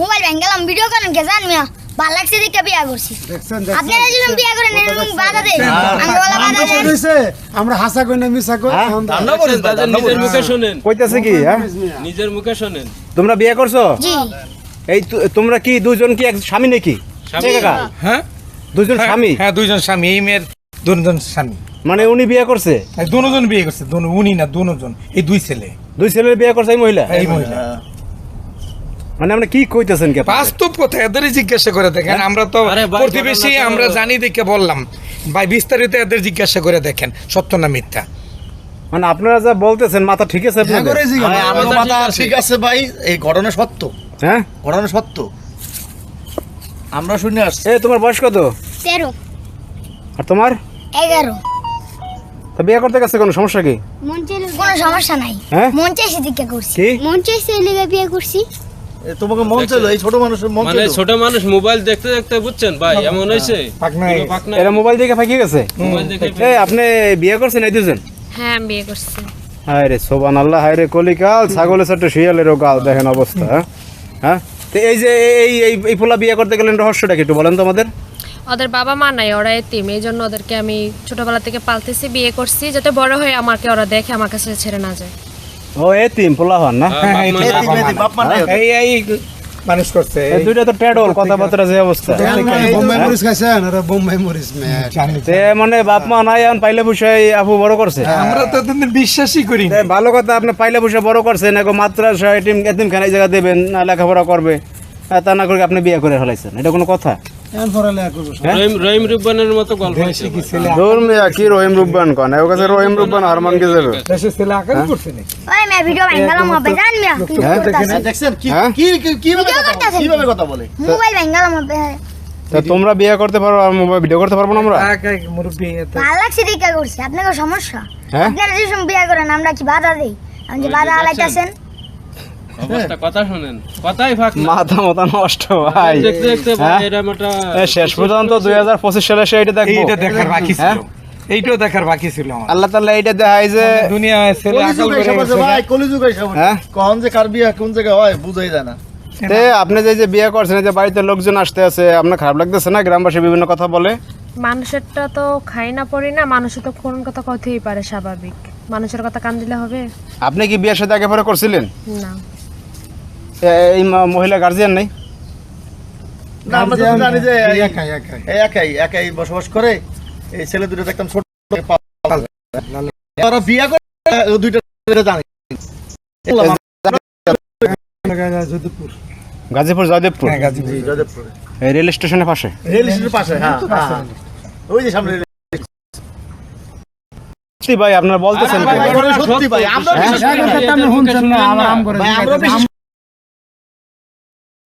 Mobile ভেঙে গেলাম video করেন কে জান মিয়া? ভালো লাগছে দেখে বিয়া করছি। আপনারা যেরকম বিয়া করেন এরকম বাধা দেন আমরা বলা বাধা দেন আমরা হাসা কই না মিছা কই করেন ভাই, তাদের ধান্দা নিজের মুখে শোনেন। কইতাছে কি হ্যাঁ? নিজের মুখে শোনেন। তোমরা বিয়ে করছ? জি। এই তোমরা কি দুজন কি এক স্বামী নাকি? স্বামী। কাকা? হ্যাঁ? দুজন স্বামী? হ্যাঁ দুইজন স্বামী এই মেয়ের দুজন স্বামী। মানে উনি বিয়ে করছে? এই দুজন বিয়ে করছে দুনো উনি না দুজন এই দুই ছেলে। দুই ছেলের বিয়ে করছে এই মহিলা? এই মহিলা। মানে আপনি কি কইতেছেন কি? বাস্তব কথা এদেরই জিজ্ঞাসা করে দেখেন আমরা তো প্রতিবেশী আমরা জানি দেখে বললাম। ভাই বিস্তারিত এদের জিজ্ঞাসা করে দেখেন সত্য না মিথ্যা? মানে আপনারা যা বলতেছেন মাথা ঠিক আছে হ্যাঁ আপনাদের? ঠিক আছে। ভাই এই ঘটনা সত্য। হ্যাঁ? ঘটনা সত্য। আমরা শুনে আসছি। এ তোমার বয়স কত? তেরো। আর তোমার? তা বিয়ে করতে গেছে কোনো সমস্যা কি? মন চাইলে কোনো সমস্যা নাই। হ্যাঁ? মন চাইছে দিকে করছি। মন চাইছে এই বিয়ে করছি। তোমাকে মন চাইলো এই ছোট মানুষের মন মানে ছোট মানুষ মোবাইল দেখতে দেখতে বুঝছেন? ভাই এমন হয়েছে? এরা মোবাইল দেখে ফাঁকি গেছে? মোবাইল দেখে এ আপনি বিয়ে করছেন এই দুজন? হ্যাঁ আমি বিয়ে করছি। হায় রে সোবান আল্লাহ হায় রে কলিকাল ছাগলের সাথে শিয়ালেরও গাল দেখেন অবস্থা হ্যাঁ? হ্যাঁ? তো এই যে এই এই এই পোলা বিয়ে করতে গেলেন রহস্যটা কি একটু বলেন তো আমাদের? ওদের বাবা মা নাই ওরা এতিম এই জন্য ওদেরকে আমি ছোটবেলা থেকে পালতেছি বিয়ে করছি যাতে বড় হয়ে আমাকে ওরা দেখে আমার কাছে ছেড়ে না যায়। ও না? হ্যাঁ, এই। এই মানুষ করছে দুইটা তো টেডল কথাবার্তা যে অবস্থা। বোম্বাই মরিচ খাইছেন ওরা বোম্বাই মরিচ তে মানে বাপ মা নাই আন পাইলে পুষে আপু বড় করছে। আমরা তো বিশ্বাসই করি ভালো কথা আপনি পাইলে পুষে বড় করছেন এখন এটিম এতিম খানা এই জায়গা দেবেন না লেখাপড়া করবে। তা না করে আপনি বিয়ে করে ফেলাইছেন এটা কোনো কথা? রহিম রহিম রুব্বানের মতো গল্প হয়েছে দূর মিয়া কি রহিম রুব্বান কন? এর কাছে রহিম রুব্বান হারমান কে যাবে দেশের ছেলে আকাশ করছে নাকি? ওই মেয়ে ভিডিও ভেঙে হবে জান মিয়া কি দেখছেন? কি? কি কি- কীভাবে কথা কীভাবে কথা বলে? মোবাইল ভেঙে হবে তা তোমরা বিয়ে করতে পারো আর মোবাইল ভিডিও করতে পারব না আমরা? লাগছে করছি। সমস্যা? হ্যাঁ। আপনারা যে বিয়ে করেন আমরা কি বাধা দেই? আপনি যে বাধা হালাইতেছেন অবস্থা কথা শুনেন। কথাই ফাঁক মাথা মাথা নষ্ট ভাই। দেখতে দেখতে ভাই? একটা শেষ পর্যন্ত দুই হাজার পঁচিশ সালে সে দেখব। এইটা দেখার বাকি ছিল? এইটাও দেখার বাকি ছিল আমার। আল্লাহ তাল্লাহ এইটা দেখায় যে দুনিয়ায় ছেলে আকাল করে এসে পড়ছে গেছে। ভাই কলিযুগ এসে পড়ছে। যে কার বিয়া কোন জায়গায় হয় বুঝাই যায় না। তে আপনি যে যে বিয়ে করছেন এই যে বাড়িতে লোকজন আসতে আছে আপনার খারাপ লাগতেছে না? গ্রামবাসী বিভিন্ন কথা বলে? মানুষেরটা তো খাই না পড়ি না মানুষের তো কোন কথা কথাই পারে স্বাভাবিক। মানুষের কথা কান দিলে হবে। আপনি কি বিয়ের সাথে আগে পরে করছিলেন? না। এই মহিলা গার্জিয়ান নেই না, আমরা তো জানি যে একাই একাই একাই একাই বসবাস করে এই ছেলে দুটো দেখতাম ছোট ওরা বিয়া করে দুইটা জানি গাজীপুর জয়দেবপুর হ্যাঁ, গাজীপুর জয়দেবপুরে এই রেল স্টেশনের পাশে রেল স্টেশনের পাশে হ্যাঁ হ্যাঁ। ওই যে সামনে রেল- সত্যি ভাই আপনারা বলতেছেন? সত্যি ভাই আমরা